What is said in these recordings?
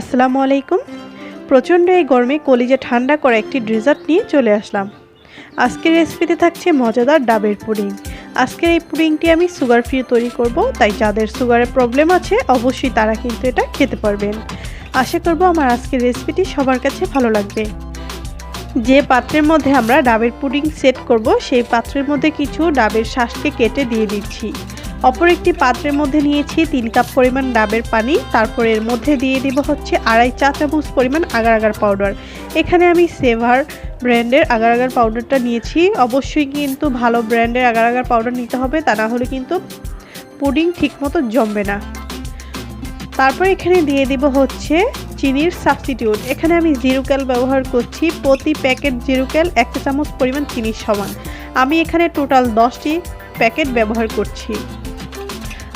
আসসালামু আলাইকুম। প্রচণ্ড এই গরমে কলিজা ঠান্ডা করা একটি ডেজার্ট নিয়ে চলে আসলাম। আজকের রেসিপিতে থাকছে মজাদার ডাবের পুডিং। আজকের এই পুডিংটি আমি সুগার ফ্রি তৈরি করব, তাই যাদের সুগারের প্রবলেম আছে, অবশ্যই তারা কিন্তু এটা খেতে পারবেন। আশা করব আমার আজকের রেসিপিটি সবার কাছে ভালো লাগবে। যে পাত্রের মধ্যে আমরা ডাবের পুডিং সেট করব, সেই পাত্রের মধ্যে কিছু ডাবের শ্বাসকে কেটে দিয়ে দিচ্ছি। অপর একটি পাত্রের মধ্যে নিয়েছি তিন কাপ পরিমাণ ডাবের পানি, তারপর এর মধ্যে দিয়ে দিব হচ্ছে আড়াই চা চামচ পরিমাণ আগার আগার পাউডার এখানে আমি সেভার ব্র্যান্ডের আগার আগার পাউডারটা নিয়েছি। অবশ্যই কিন্তু ভালো ব্র্যান্ডের আগার আগার পাউডার নিতে হবে, তা না হলে কিন্তু পুডিং ঠিকমতো জমবে না। তারপর এখানে দিয়ে দিব হচ্ছে চিনির সাবস্টিটিউট এখানে আমি জিরুক্যাল ব্যবহার করছি, প্রতি প্যাকেট জিরুক্যাল একটা চামচ পরিমাণ চিনির সমান। আমি এখানে টোটাল দশটি প্যাকেট ব্যবহার করছি।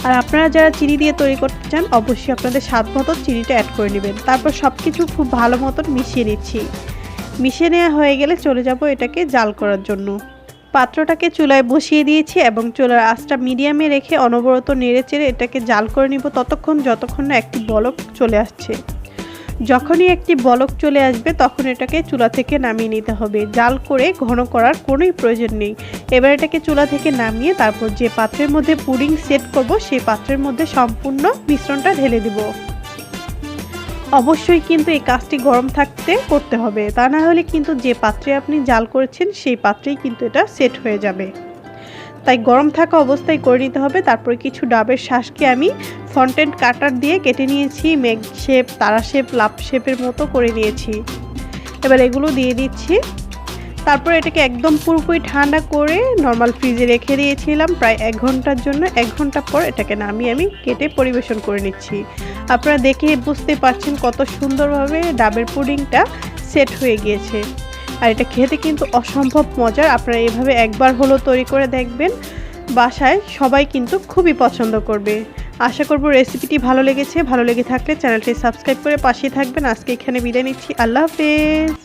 আর আপনারা যারা চিনি দিয়ে তৈরি করতে চান, অবশ্যই আপনাদের স্বাদ মতো চিনিটা অ্যাড করে নেবেন। তারপর সব কিছু খুব ভালো মতন মিশিয়ে নিচ্ছি। মিশিয়ে নেওয়া হয়ে গেলে চলে যাব এটাকে জাল করার জন্য। পাত্রটাকে চুলায় বসিয়ে দিয়েছি এবং চুলার আঁচটা মিডিয়ামে রেখে অনবরত নেড়ে চেড়ে এটাকে জাল করে নিব ততক্ষণ, যতক্ষণ না একটি বলক চলে আসছে। যখনই একটি বলক চলে আসবে, তখন এটাকে চুলা থেকে নামিয়ে নিতে হবে। জাল করে ঘন করার কোনোই প্রয়োজন নেই। এবার এটাকে চুলা থেকে নামিয়ে তারপর যে পাত্রের মধ্যে পুডিং সেট করব, সেই পাত্রের মধ্যে সম্পূর্ণ মিশ্রণটা ঢেলে দিব। অবশ্যই কিন্তু এই কাজটি গরম থাকতে করতে হবে। তা না হলে কিন্তু যে পাত্রে আপনি জাল করেছেন, সেই পাত্রেই কিন্তু এটা সেট হয়ে যাবে। তাই গরম থাকা অবস্থায় করে নিতে হবে। তারপরে কিছু ডাবের শ্বাসকে আমি ফন্টেন্ট কাটার দিয়ে কেটে নিয়েছি। মেঘ শেপ তারা শেপ লাভ শেপের মতো করে নিয়েছি। এবার এগুলো দিয়ে দিচ্ছি। তারপর এটাকে একদম পুরোপুরি ঠান্ডা করে নর্মাল ফ্রিজে রেখে দিয়েছিলাম। প্রায় এক ঘণ্টার জন্য, এক ঘণ্টা পর এটাকে নামিয়ে আমি কেটে পরিবেশন করে নিচ্ছি। আপনারা দেখে বুঝতে পারছেন কত সুন্দরভাবে ডাবের পুডিংটা সেট হয়ে গিয়েছে। আর এটা খেতে কিন্তু অসম্ভব মজার। আপনারা এভাবে একবার হলো তৈরি করে দেখবেন। বাসায় সবাই কিন্তু খুবই পছন্দ করবে। আশা করব রেসিপিটি ভালো লেগেছে। ভালো লেগে থাকলে চ্যানেলটি সাবস্ক্রাইব করে পাশে থাকবেন। আজকে এখানে বিদায় নিচ্ছি। আল্লাহ হাফেজ।